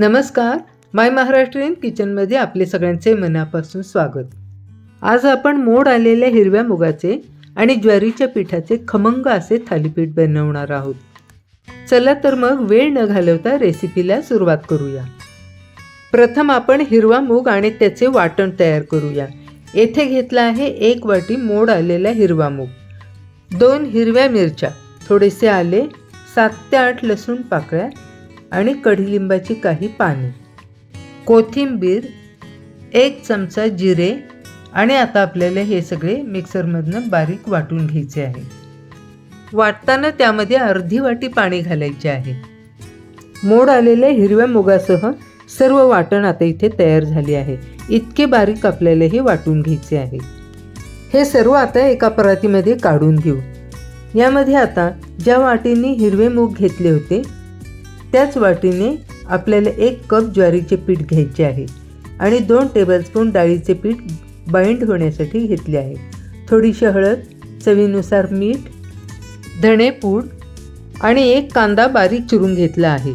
नमस्कार. माय महाराष्ट्रीयन किचनमध्ये आपले सगळ्यांचे मनापासून स्वागत. आज आपण मोड आलेल्या हिरव्या मुगाचे आणि ज्वारीच्या पिठाचे खमंग असे थालीपीठ बनवणार आहोत. चला तर मग वेळ न घालवता रेसिपीला सुरुवात करूया. प्रथम आपण हिरवा मूग आणि त्याचे वाटण तयार करूया. येथे घेतला आहे एक वाटी मोड आलेला हिरवा मूग. दोन हिरव्या मिरच्या थोडेसे आले सात ते आठ लसूण पाकळ्या आणि कढीलिंबाची काही पाने. कोथिंबीर एक चमचा जिरे आणि आता आपल्याला हे सगळे मिक्सरमधनं बारीक वाटून घ्यायचे आहे. वाटताना त्यामध्ये अर्धी वाटी पाणी घालायचे आहे. मोड आलेल्या हिरव्या मुगासह सर्व वाटण आता इथे तयार झाले आहे. इतके बारीक आपल्याला हे वाटून घ्यायचे आहे. हे सर्व आता एका परातीमध्ये काढून घेऊ. यामध्ये आता ज्या वाटींनी हिरवे मूग घेतले होते त्याच वाटीने आपल्याला एक कप ज्वारीचे पीठ घ्यायचे आहे आणि दोन टेबलस्पून डाळीचे पीठ बाइंड होण्यासाठी घेतले आहे. थोडीशी हळद चवीनुसार मीठ धणेपूड आणि एक कांदा बारीक चिरून घेतला आहे.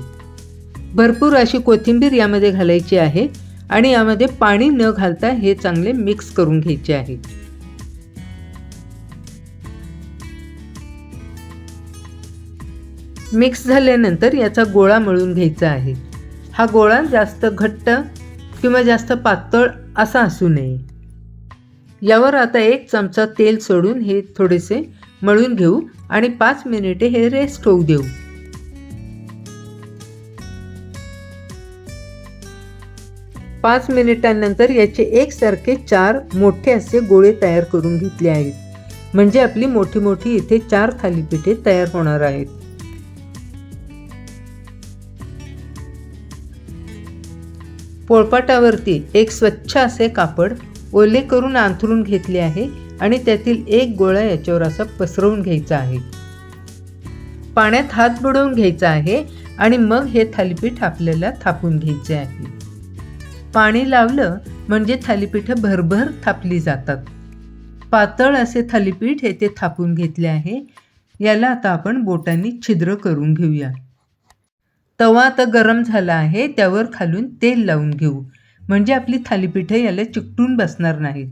भरपूर अशी कोथिंबीर यामध्ये घालायची आहे आणि यामध्ये पाणी न घालता हे चांगले मिक्स करून घ्यायचे आहे. मिक्स झाल्यानंतर याचा गोळा मळून घ्यायचा आहे. हा गोळा जास्त घट्ट किंवा जास्त पातळ असा असू नये. यावर आता एक चमचा तेल सोडून हे थोडेसे मळून घेऊ आणि पाच मिनिटे हे रेस्ट होऊ देऊ. पाच मिनिटांनंतर याचे एकसारखे चार मोठे असे गोळे तयार करून घेतले आहेत. म्हणजे आपली मोठी मोठी इथे चार थालीपीठे तयार होणार आहेत. पोळपाटावरती एक स्वच्छ असे कापड ओले करून अंथरून घेतले आहे आणि त्यातील एक गोळा याच्यावर असा पसरवून घ्यायचा आहे. पाण्यात हात बुडवून घ्यायचा आहे आणि मग हे थालीपीठ आपल्याला थापून घ्यायचे आहे. पाणी लावलं म्हणजे थालीपीठं भरभर थापली जातात. पातळ असे थालीपीठ हे ते थापून घेतले आहे. याला आता आपण बोटांनी छिद्र करून घेऊया. तवा आता गरम झाला आहे त्यावर खालून तेल लावून घेऊ. म्हणजे आपली थालीपीठं याला चिकटून बसणार नाहीत.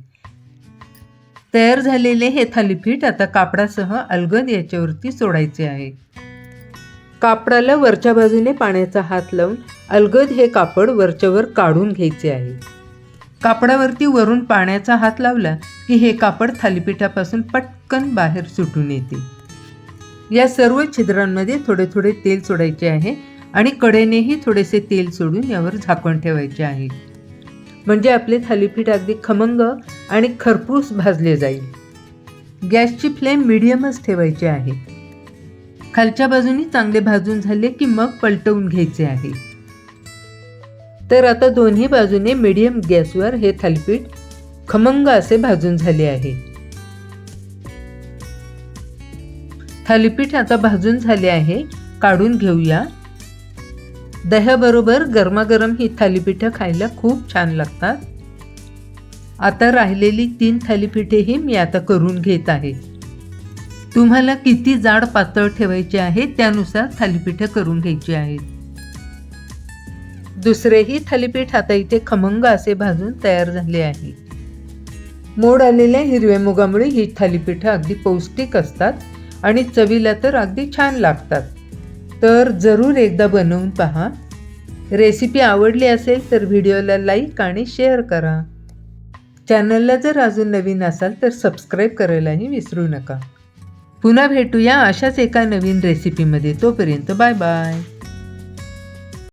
तयार झालेले हे थालीपीठ आता कापडासह अलगद याच्यावरती सोडायचे आहे. कापडाला वरच्या बाजूने पाण्याचा हात लावून अलगद हे कापड वरच्यावर काढून घ्यायचे आहे. कापडावरती वरून पाण्याचा हात लावला की हे कापड थालीपीठापासून पटकन बाहेर सुटून येते. या सर्व छिद्रांमध्ये थोडे थोडे तेल सोडायचे आहे. आणि कडेनेही थोडेसे तेल सोडून यावर झाकण ठेवायचे आहे. म्हणजे आपले थालीपीठ अगदी खमंग आणि खरपूस भाजले जाईल. गॅसची फ्लेम मिडियमच ठेवायची आहे. खालच्या बाजूनी चांगले भाजून झाले की मग पलटवून घ्यायचे आहे. तर आता दोन्ही बाजूने मिडियम गॅसवर हे थालीपीठ खमंग असे भाजून झाले आहे. थालीपीठ आता भाजून झाले आहे. काढून घेऊया. दह्याबरोबर गरमागरम ही थालीपीठं खायला खूप छान लागतात. आता राहिलेली तीन थालीपीठेही मी आता करून घेत आहे. तुम्हाला किती जाड पातळ ठेवायचे आहे त्यानुसार थालीपीठं करून घ्यायची आहेत. दुसरेही थालीपीठ आता इथे खमंग असे भाजून तयार झाले आहे. मोड आलेल्या हिरव्या मुगामुळे ही थालीपीठं अगदी पौष्टिक असतात आणि चवीला तर अगदी छान लागतात. तर जरूर एकदा बनवून पहा. रेसिपी आवडली असेल तर व्हिडिओला लाईक आणि शेअर करा. चॅनलला जर अजून नवीन असाल तर सबस्क्राईब करायलाही विसरू नका. पुन्हा भेटूया अशाच एका नवीन रेसिपीमध्ये तोपर्यंत बाय बाय